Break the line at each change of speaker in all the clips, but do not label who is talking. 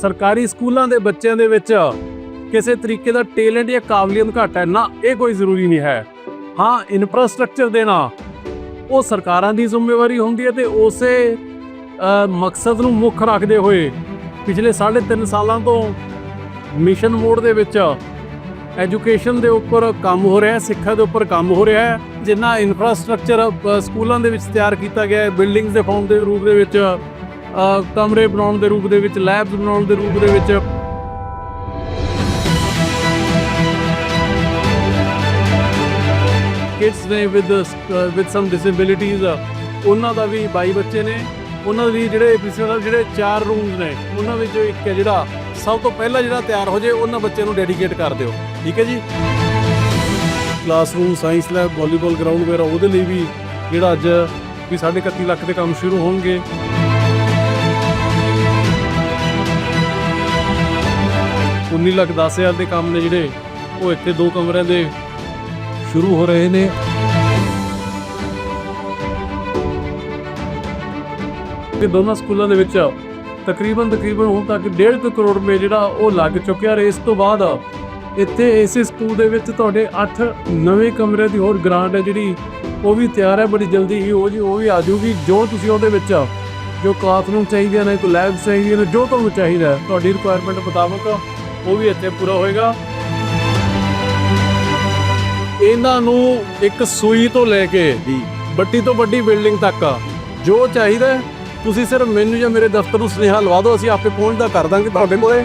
ਸਰਕਾਰੀ ਸਕੂਲਾਂ ਦੇ ਬੱਚਿਆਂ ਦੇ ਵਿੱਚ ਕਿਸੇ ਤਰੀਕੇ ਦਾ ਟੈਲੈਂਟ ਜਾਂ ਕਾਬਲੀਅਤ ਘੱਟ ਹੈ ਨਾ ਇਹ ਕੋਈ ਜ਼ਰੂਰੀ ਨਹੀਂ ਹੈ। ਹਾਂ ਇਨਫਰਾਸਟ੍ਰਕਚਰ ਦੇਣਾ ਉਹ ਸਰਕਾਰਾਂ ਦੀ ਜ਼ਿੰਮੇਵਾਰੀ ਹੁੰਦੀ ਹੈ ਤੇ ਉਸੇ ਮਕਸਦ ਨੂੰ ਮੁੱਖ ਰੱਖਦੇ ਹੋਏ ਪਿਛਲੇ 3.5 ਸਾਲਾਂ ਤੋਂ ਮਿਸ਼ਨ ਮੋਡ ਦੇ ਵਿੱਚ ਐਜੂਕੇਸ਼ਨ ਦੇ ਉੱਪਰ ਕੰਮ ਹੋ ਰਿਹਾ ਹੈ ਸਿੱਖਿਆ ਦੇ ਉੱਪਰ ਕੰਮ ਹੋ ਰਿਹਾ ਹੈ, ਜਿੰਨਾ ਇਨਫਰਾਸਟ੍ਰਕਚਰ ਸਕੂਲਾਂ ਦੇ ਵਿੱਚ ਤਿਆਰ ਕੀਤਾ ਗਿਆ ਹੈ ਬਿਲਡਿੰਗਸ ਦੇ ਫਾਰਮ ਦੇ ਰੂਪ ਦੇ ਵਿੱਚ ਕਮਰੇ ਬਣਾਉਣ ਦੇ ਰੂਪ ਦੇ ਵਿੱਚ ਲੈਬਸ ਬਣਾਉਣ ਦੇ ਰੂਪ ਦੇ ਵਿੱਚ। ਕਿਡਸ ਨੇ ਵਿਦ ਵਿਦ ਸਮ ਡਿਸੇਬਿਲਿਟੀਜ਼ ਉਹਨਾਂ ਦਾ ਵੀ 22 ਬੱਚੇ ਨੇ। ਉਹਨਾਂ ਦੀ ਜਿਹੜੇ ਪਿਛਲੇ ਜਿਹੜੇ ਚਾਰ ਰੂਮਸ ਨੇ, ਉਹਨਾਂ ਵਿੱਚੋਂ ਇੱਕ ਹੈ ਜਿਹੜਾ ਸਭ ਤੋਂ ਪਹਿਲਾਂ ਜਿਹੜਾ ਤਿਆਰ ਹੋ ਜੇ, ਉਹਨਾਂ ਬੱਚਿਆਂ ਨੂੰ ਡੈਡੀਕੇਟ ਕਰ ਦਿਓ। ਠੀਕ ਹੈ ਜੀ? Classroom science lab volleyball ground ਵਗੈਰਾ, ਉਹਦੇ ਲਈ ਵੀ ਜਿਹੜਾ ਅੱਜ ਵੀ 31 ਲੱਖ ਦੇ ਕੰਮ ਸ਼ੁਰੂ ਹੋਣਗੇ। ਉੱਨੀ ਲੱਖ 10 ਹਜ਼ਾਰ ਦੇ ਕੰਮ ਨੇ ਜਿਹੜੇ ਉਹ ਇੱਥੇ ਦੋ ਕਮਰਿਆਂ ਦੇ ਸ਼ੁਰੂ ਹੋ ਰਹੇ ਨੇ। ਕਿ ਦੋਨਾਂ ਸਕੂਲਾਂ ਦੇ ਵਿੱਚ ਤਕਰੀਬਨ ਤਕਰੀਬਨ ਹੁਣ ਤੱਕ 1.5 ਕਰੋੜ ਰੁਪਏ ਜਿਹੜਾ ਉਹ ਲੱਗ ਚੁੱਕਿਆ ਔਰ ਇਸ ਤੋਂ ਬਾਅਦ ਇੱਥੇ ਇਸੇ ਸਕੂਲ ਦੇ ਵਿੱਚ ਤੁਹਾਡੇ 8 ਨਵੇਂ ਕਮਰਿਆਂ ਦੀ ਹੋਰ ਗ੍ਰਾਂਟ ਹੈ ਜਿਹੜੀ ਉਹ ਵੀ ਤਿਆਰ ਹੈ, ਬੜੀ ਜਲਦੀ ਹੀ ਉਹ ਜੀ, ਉਹ ਵੀ ਆ ਜਾਊਗੀ। ਜੋ ਤੁਸੀਂ ਉਹਦੇ ਵਿੱਚ ਜੋ ਕਲਾਸਰੂਮ ਚਾਹੀਦੇ ਨੇ, ਕੋਈ ਲੈਬ ਚਾਹੀਦੀਆਂ ਨੇ ਜੋ ਤੁਹਾਨੂੰ ਚਾਹੀਦਾ ਤੁਹਾਡੀ ਰਿਕੁਆਇਰਮੈਂਟ ਮੁਤਾਬਕ ਉਹ ਵੀ ਇੱਥੇ ਪੂਰਾ ਹੋਏਗਾ। ਇਹਨਾਂ ਨੂੰ ਇੱਕ ਸੂਈ ਤੋਂ ਲੈ ਕੇ ਵੱਡੀ ਤੋਂ ਵੱਡੀ ਬਿਲਡਿੰਗ ਤੱਕ ਜੋ ਚਾਹੀਦਾ ਤੁਸੀਂ ਸਿਰਫ ਮੈਨੂੰ ਜਾਂ ਮੇਰੇ ਦਫ਼ਤਰ ਨੂੰ ਸੁਨੇਹਾ ਲਵਾ ਦਿਓ ਅਸੀਂ ਆਪੇ ਪਹੁੰਚਦਾ ਕਰ ਦਾਂਗੇ ਤੁਹਾਡੇ ਕੋਲੇ।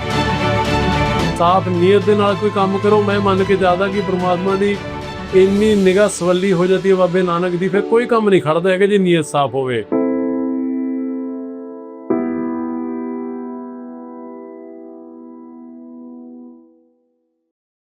ਸਾਫ਼ ਨੀਅਤ ਦੇ ਨਾਲ ਕੋਈ ਕੰਮ ਕਰੋ ਮੈਂ ਮੰਨ ਕੇ ਜ਼ਿਆਦਾ ਕਿ ਪ੍ਰਮਾਤਮਾ ਦੀ ਇੰਨੀ ਨਿਗਾਹ ਸਵੱਲੀ ਹੋ ਜਾਂਦੀ ਹੈ ਬਾਬੇ ਨਾਨਕ ਦੀ ਫਿਰ ਕੋਈ ਕੰਮ ਨਹੀਂ ਖੜਦਾ ਹੈਗਾ ਜੇ ਨੀਅਤ ਸਾਫ਼ ਹੋਵੇ।